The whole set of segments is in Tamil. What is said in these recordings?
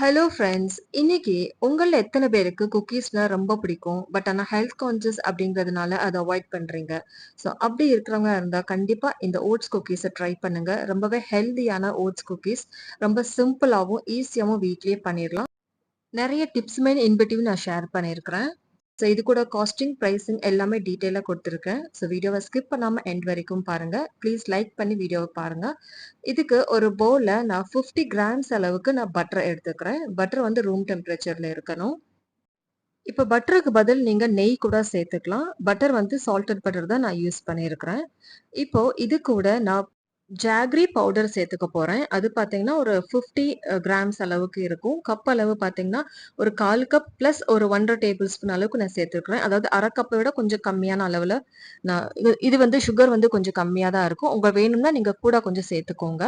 ஹலோ ஃப்ரெண்ட்ஸ் இன்னைக்கு உங்களில் எத்தனை பேருக்கு குக்கீஸ்னால் ரொம்ப பிடிக்கும்? பட் ஆனால் ஹெல்த் கான்சியஸ் அப்படிங்கிறதுனால அதை அவாய்ட் பண்ணுறீங்க ஸோ அப்படி இருக்கிறவங்க இருந்தால் கண்டிப்பாக இந்த ஓட்ஸ் குக்கீஸை ட்ரை பண்ணுங்கள் ரொம்பவே ஹெல்தியான ஓட்ஸ் குக்கீஸ் ரொம்ப சிம்பிளாகவும் ஈஸியாகவும் வீட்லேயே பண்ணிடலாம் நிறைய டிப்ஸுமே இன்பிட்டிவ் நான் ஷேர் பண்ணியிருக்கிறேன் ஸோ இது கூட காஸ்டிங் ப்ரைஸிங் எல்லாமே டீட்டெயிலாக கொடுத்துருக்கேன். ஸோ வீடியோவை ஸ்கிப் பண்ணாமல் எண்ட் வரைக்கும் பாருங்கள் ப்ளீஸ் லைக் பண்ணி வீடியோவை பாருங்கள் இதுக்கு ஒரு பவுலில் நான் ஃபிஃப்டி கிராம்ஸ் அளவுக்கு நான் பட்டரை எடுத்துக்கிறேன். பட்டர் வந்து ரூம் டெம்பரேச்சரில் இருக்கணும். இப்போ பட்டருக்கு பதில் நீங்கள் நெய் கூட சேர்த்துக்கலாம். பட்டர் வந்து சால்டட் பட்டர் தான் நான் யூஸ் பண்ணியிருக்கிறேன். இப்போது இது கூட நான் ஜாக்ரி பவுடர் சேர்த்துக்க போறேன். அது பார்த்தீங்கன்னா, ஒரு ஃபிஃப்டி கிராம்ஸ் அளவுக்கு இருக்கும். கப் அளவு பார்த்தீங்கன்னா, ஒரு 1/4 கப் பிளஸ் ஒரு 1 1/2 டேபிள் ஸ்பூன் அளவுக்கு நான் சேர்த்துருக்குறேன் அதாவது அரை கப்பை விட கொஞ்சம் கம்மியான அளவுல நான் இது இது வந்து சுகர் வந்து கொஞ்சம் கம்மியா தான் இருக்கும். உங்க வேணும்னா நீங்க கூட கொஞ்சம் சேர்த்துக்கோங்க.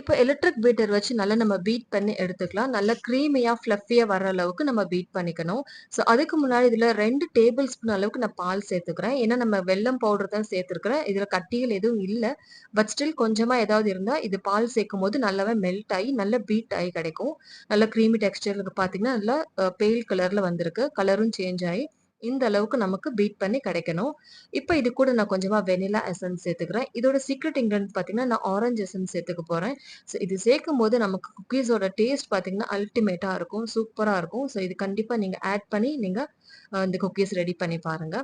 இப்போ எலக்ட்ரிக் பீட்டர் வச்சு நல்லா நம்ம பீட் பண்ணி எடுத்துக்கலாம். நல்லா க்ரீமியாக ஃப்ளஃபியா வர அளவுக்கு நம்ம பீட் பண்ணிக்கணும். ஸோ அதுக்கு முன்னாடி இதுல ரெண்டு டேபிள் ஸ்பூன் அளவுக்கு நான் பால் சேர்த்துக்கிறேன். ஏன்னா நம்ம வெல்லம் பவுடர் தான் சேர்த்துருக்கிறேன். இதுல கட்டிகள் எதுவும் இல்லை பட் ஸ்டில் கொஞ்சமா ஏதாவது இருந்தா, இது பால் சேர்க்கும்போது நல்லாவே மெல்ட் ஆகி நல்ல பீட் ஆகி கிடைக்கும். நல்ல க்ரீமி டெக்ஸ்சர்ல பார்த்தீங்கன்னா, நல்லா பெயில் கலரில் கலர்ல வந்திருக்கு. கலரும் சேஞ்ச் ஆகி இந்த அளவுக்கு நமக்கு பீட் பண்ணி கிடைக்கணும். இப்போ இது கூட நான் கொஞ்சமா வெனிலா எசன்ஸ் சேர்த்துக்கிறேன். இதோட சீக்ரெட் இன்கிரிடியன்ட் பார்த்தீங்கன்னா, நான் ஆரஞ்ச் எசன்ஸ் சேர்த்துக்க போறேன். ஸோ இது சேர்க்கும் போது நமக்கு குக்கீஸோட டேஸ்ட் பார்த்தீங்கன்னா, அல்டிமேட்டா இருக்கும். சூப்பரா இருக்கும். ஸோ இது கண்டிப்பா நீங்க ஆட் பண்ணி நீங்க இந்த குக்கீஸ் ரெடி பண்ணி பாருங்க.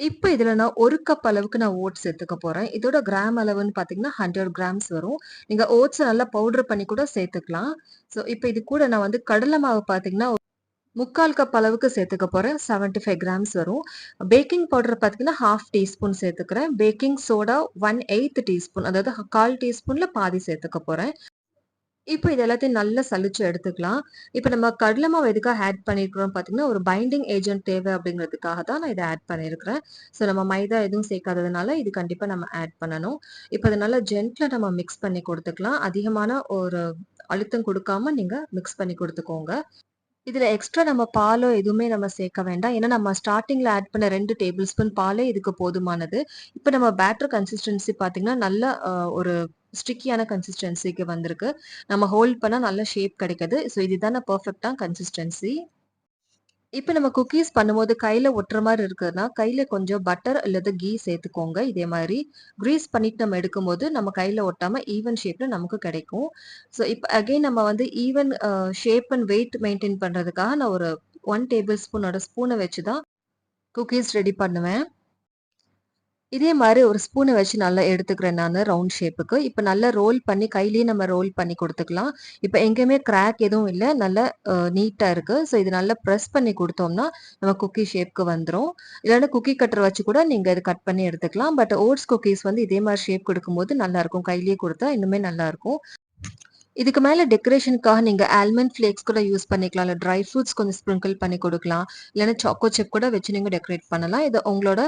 இப்போ இதில் நான் ஒரு கப் அளவுக்கு நான் ஓட்ஸ் சேர்த்துக்க போகிறேன் இதோட கிராம் அளவுன்னு பார்த்தீங்கன்னா, 100 கிராம்ஸ் வரும். நீங்கள் ஓட்ஸை நல்லா பவுடர் பண்ணி கூட சேர்த்துக்கலாம். ஸோ இப்போ இது கூட நான் வந்து கடலை மாவு பார்த்தீங்கன்னா, 3/4 கப் அளவுக்கு சேர்த்துக்க போறேன். 75 கிராம்ஸ் வரும். பேக்கிங் பவுடர் பார்த்தீங்கன்னா, 1/2 டீஸ்பூன் சேர்த்துக்கிறேன். பேக்கிங் சோடா 1/8 டீஸ்பூன் அதாவது 1/4 டீஸ்பூன்ல பாதி சேர்த்துக்க போறேன். இப்போ இது எல்லாத்தையும் நல்லா சலிச்சு எடுத்துக்கலாம். இப்போ நம்ம கடலை எதுக்காக ஆட் பண்ணியிருக்கிறோம் பார்த்தீங்கன்னா, ஒரு பைண்டிங் ஏஜென்ட் தேவை அப்படிங்கிறதுக்காக தான் நான் இதை ஆட் பண்ணியிருக்கிறேன். ஸோ நம்ம மைதா எதுவும் சேர்க்காததுனால, இது கண்டிப்பாக நம்ம ஆட் பண்ணணும். இப்போ இத நல்லா நம்ம மிக்ஸ் பண்ணி கொடுத்துக்கலாம் அதிகமான ஒரு அழுத்தம் கொடுக்காம நீங்க மிக்ஸ் பண்ணி கொடுத்துக்கோங்க இதில் எக்ஸ்ட்ரா நம்ம பாலோ எதுவுமே நம்ம சேர்க்க வேண்டாம். ஏன்னா நம்ம ஸ்டார்டிங்கில் ஆட் பண்ண ரெண்டு டேபிள் ஸ்பூன் பாலே இதுக்கு போதுமானது. இப்போ நம்ம பேட்டர் கன்சிஸ்டன்சி பார்த்தீங்கன்னா, நல்ல ஒரு ஸ்டிக்கியான கன்சிஸ்டன்சிக்கு வந்திருக்கு. நம்ம ஹோல்ட் பண்ணால் நல்ல ஷேப் கிடைக்குது. ஸோ இதுதான பர்ஃபெக்டான கன்சிஸ்டன்சி. இப்போ நம்ம குக்கீஸ் பண்ணும்போது கையில ஒட்டுற மாதிரி இருக்குதுன்னா, கையில கொஞ்சம் பட்டர் அல்லது கீ சேர்த்துக்கோங்க. இதே மாதிரி கிரீஸ் பண்ணிட்டு நம்ம எடுக்கும்போது, நம்ம கையில ஒட்டாம ஈவன் ஷேப்ல நமக்கு கிடைக்கும். ஸோ இப்போ அகைன் நம்ம வந்து even shape and weight maintain பண்றதுக்காக நான் ஒரு ஒன் டேபிள் ஸ்பூனோட ஸ்பூனை வச்சு தான் குக்கீஸ் ரெடி பண்ணுவேன். இதே மாதிரி ஒரு ஸ்பூனை வச்சு நல்லா எடுத்துக்கிறேன் நான் ரவுண்ட் ஷேப்புக்கு. இப்போ நல்லா ரோல் பண்ணி கையிலேயே நம்ம ரோல் பண்ணி கொடுத்துக்கலாம் இப்போ எங்கேயுமே கிராக் எதுவும் இல்லை நல்லா நீட்டாக இருக்குது இருக்கு. ஸோ இது நல்லா ப்ரெஸ் பண்ணி கொடுத்தோம்னா நம்ம குக்கி ஷேப்க்கு வந்துடும் இல்லைன்னா குக்கி கட்டர் வச்சு கூட நீங்கள் இது கட் பண்ணி எடுத்துக்கலாம். பட் ஓட்ஸ் குக்கீஸ் வந்து இதே மாதிரி ஷேப் கொடுக்கும்போது நல்லாயிருக்கும் கையிலேயே கொடுத்தா இன்னுமே நல்லாயிருக்கும் இதுக்கு மேல டெக்கரேஷனுக்காக நீங்க ஆல்மண்ட் ஃப்ளேக்ஸ் கூட யூஸ் பண்ணிக்கலாம். இல்ல ட்ரை ஃப்ரூட்ஸ் கொஞ்சம் ஸ்ப்ரிங்கிள் பண்ணி கொடுக்கலாம் இல்லைன்னா சாக்கோ சிப் கூட வச்சு நீங்க டெக்கரேட் பண்ணலாம். இது உங்களோட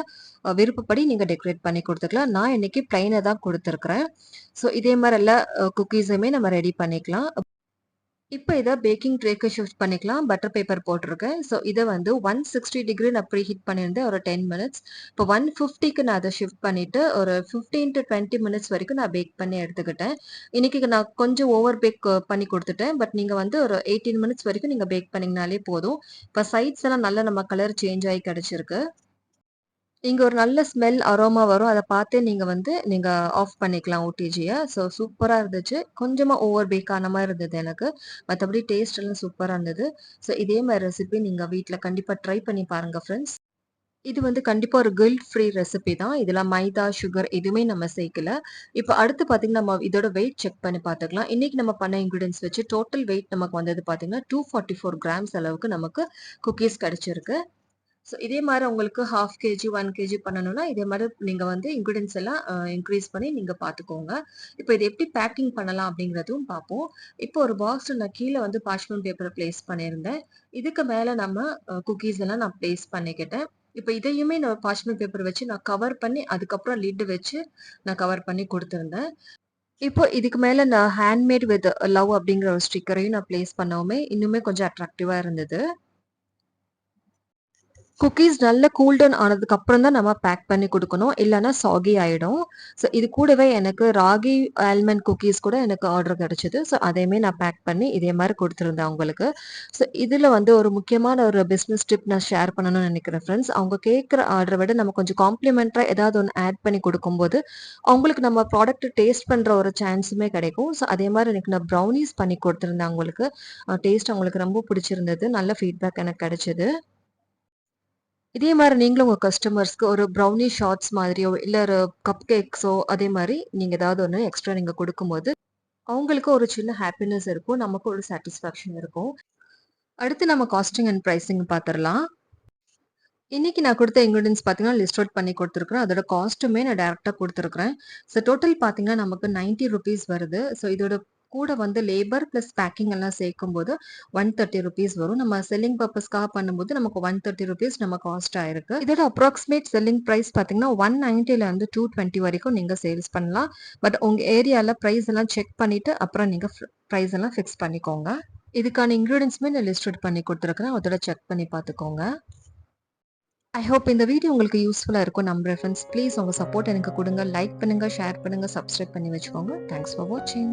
விருப்பப்படி நீங்க டெக்கரேட் பண்ணி கொடுத்துக்கலாம் நான் இன்னைக்கு ப்ளைனை தான் கொடுத்துருக்குறேன் ஸோ இதே மாதிரி எல்லா குக்கீஸுமே நம்ம ரெடி பண்ணிக்கலாம். இப்போ இதை பேக்கிங் ட்ரேக்கு ஷிஃப்ட் பண்ணிக்கலாம். பட்டர் பேப்பர் போட்டிருக்கேன். ஸோ இதை வந்து 160 டிகிரி நான் ப்ரீ ஹீட் பண்ணியிருந்தேன். ஒரு 10 மினிட்ஸ். இப்போ 150க்கு நான் அதை ஷிஃப்ட் பண்ணிட்டு, ஒரு ஃபிஃப்டீன் டு டுவெண்ட்டி மினிட்ஸ் வரைக்கும் நான் பேக் பண்ணி எடுத்துக்கிட்டேன். இன்னைக்கு நான் கொஞ்சம் ஓவர் பேக் பண்ணி கொடுத்துட்டேன் பட் நீங்கள் வந்து ஒரு 18 மினிட்ஸ் வரைக்கும் நீங்கள் பேக் பண்ணிங்கனாலே போதும். இப்போ சைட்ஸ் எல்லாம் நல்லா நம்ம கலர் சேஞ்ச் ஆகி கிடச்சிருக்கு இங்க ஒரு நல்ல ஸ்மெல், அரோமா வரும். அதை பார்த்தே நீங்க வந்து நீங்க ஆஃப் பண்ணிக்கலாம் ஓடிஜியை ஸோ சூப்பரா இருந்துச்சு. கொஞ்சமா ஓவர் பேக் ஆன மாதிரி இருந்தது எனக்கு. மற்றபடி டேஸ்ட் எல்லாம் சூப்பரா இருந்தது. ஸோ இதே மாதிரி ரெசிபி நீங்க வீட்டில் கண்டிப்பா ட்ரை பண்ணி பாருங்க ஃப்ரெண்ட்ஸ் இது வந்து கண்டிப்பா ஒரு கில்ட் ஃப்ரீ ரெசிபி தான். இதுல மைதா, சுகர் எதுவுமே நம்ம சேர்க்கல. இப்போ அடுத்து பார்த்தீங்கன்னா, நம்ம இதோட வெயிட் செக் பண்ணி பார்த்துக்கலாம். இன்னைக்கு நம்ம பண்ண இன்கிரீடியன்ட்ஸ் வச்சு டோட்டல் வெயிட் நமக்கு வந்தது பார்த்தீங்கன்னா, 244 கிராம்ஸ் அளவுக்கு நமக்கு குக்கீஸ் கிடைச்சிருக்கு. ஸோ இதே மாதிரி உங்களுக்கு 1/2 கேஜி, ஒன் கேஜி பண்ணணும்னா, இதே மாதிரி நீங்கள் வந்து இன்க்ரீடியன்ஸ் எல்லாம் இன்க்ரீஸ் பண்ணி நீங்கள் பார்த்துக்கோங்க. இப்போ இது எப்படி பேக்கிங் பண்ணலாம் அப்படிங்கிறதும் பார்ப்போம். இப்போ ஒரு பாக்ஸில் நான் கீழே வந்து பாஷ்மன் பேப்பரை பிளேஸ் பண்ணியிருந்தேன். இதுக்கு மேலே நம்ம குக்கீஸ் எல்லாம் நான் பிளேஸ் பண்ணிக்கிட்டேன். இப்போ இதையுமே நான் பாஷ்மன் பேப்பர் வச்சு நான் கவர் பண்ணி, அதுக்கப்புறம் லிட்டு வச்சு நான் கவர் பண்ணி கொடுத்துருந்தேன் இப்போ இதுக்கு மேலே நான் ஹேண்ட்மேட் வித் லவ் அப்படிங்கிற ஒரு ஸ்டிக்கரையும் நான் பிளேஸ் பண்ணவுமே, இன்னுமே கொஞ்சம் அட்ராக்டிவாக இருந்தது. குக்கீஸ் நல்ல கூல் டவுன் ஆனதுக்கு அப்புறம் தான் நம்ம பேக் பண்ணி கொடுக்கணும் இல்லைன்னா சாகி ஆயிடும். ஸோ இது கூடவே எனக்கு ராகி ஆல்மண்ட் குக்கீஸ் கூட எனக்கு ஆர்டர் கிடச்சிது ஸோ அதையுமே நான் பேக் பண்ணி இதே மாதிரி கொடுத்துருந்தேன் அவங்களுக்கு. ஸோ இதில் வந்து ஒரு முக்கியமான ஒரு பிஸ்னஸ் டிப் நான் ஷேர் பண்ணணும்னு நினைக்கிறேன் ஃப்ரெண்ட்ஸ். அவங்க கேட்குற ஆர்டரை விட நம்ம கொஞ்சம் காம்ப்ளிமெண்ட்டாக ஏதாவது ஒன்று ஆட் பண்ணி கொடுக்கும்போது அவங்களுக்கு நம்ம ப்ராடக்ட் டேஸ்ட் பண்ணுற ஒரு சான்ஸுமே கிடைக்கும். ஸோ அதே மாதிரி எனக்கு நான் ப்ரௌனிஸ் பண்ணி கொடுத்துருந்தேன் அவங்களுக்கு. டேஸ்ட் அவங்களுக்கு ரொம்ப பிடிச்சிருந்தது. நல்ல ஃபீட்பேக் எனக்கு கிடைச்சிது இதே மாதிரி நீங்களும் உங்க கஸ்டமர்ஸ்க்கு ஒரு ப்ரௌனி ஷார்ட்ஸ் மாதிரியோ, இல்ல ஒரு கப் கேக்ஸோ அதே மாதிரி நீங்க ஏதாவது ஒன்று எக்ஸ்ட்ரா நீங்க கொடுக்கும்போது அவங்களுக்கு ஒரு சின்ன ஹாப்பினஸ் இருக்கும். நமக்கு ஒரு சாட்டிஸ்ஃபேக்ஷன் இருக்கும். அடுத்து நம்ம காஸ்டிங் அண்ட் ப்ரைஸிங் பார்த்துடலாம் இன்னைக்கு நான் கொடுத்த இன்க்ரீடியன்ஸ் பார்த்தீங்கன்னா, லிஸ்ட் அவுட் பண்ணி கொடுத்துருக்குறேன் அதோட காஸ்ட்டுமே நான் டேரெக்டாக கொடுத்துருக்குறேன் ஸோ டோட்டல் பார்த்தீங்கன்னா, நமக்கு ₹90 வருது. ஸோ இதோட கூட வந்து லேபர் பிளஸ் பேக்கிங் எல்லாம் சேர்க்கும் போது ஒன் தேர்ட்டி ருபீஸ் வரும். நம்ம செல்லிங் பர்பஸ்க்காக பண்ணும்போது நமக்கு ₹130 நம்ம காஸ்ட் ஆயிருக்கு. இதோட அப்ராக்சிமேட் செல்லிங் ப்ரைஸ் பார்த்தீங்கன்னா, 190ல இருந்து 220 வரைக்கும் நீங்க சேல்ஸ் பண்ணலாம். பட் உங்க ஏரியால ப்ரைஸ் எல்லாம் செக் பண்ணிட்டு, அப்புறம் நீங்க ப்ரைஸ் எல்லாம் ஃபிக்ஸ் பண்ணிக்கோங்க. இதுக்கான இன்க்ரீடியன்ஸுமே நான் லிஸ்ட் அவுட் பண்ணி கொடுத்துருக்கேன் அதோட செக் பண்ணி பார்த்துக்கோங்க. ஐ ஹோப் இந்த வீடியோ உங்களுக்கு யூஸ்ஃபுல்லாக இருக்கும் நம்ம ஃப்ரெண்ட்ஸ். ப்ளீஸ் உங்கள் சப்போர்ட் எனக்கு கொடுங்க லைக் பண்ணுங்க, ஷேர் பண்ணுங்க, சப்ஸ்கிரைப் பண்ணி வச்சுக்கோங்க. தேங்க்ஸ் ஃபார் வாட்சிங்.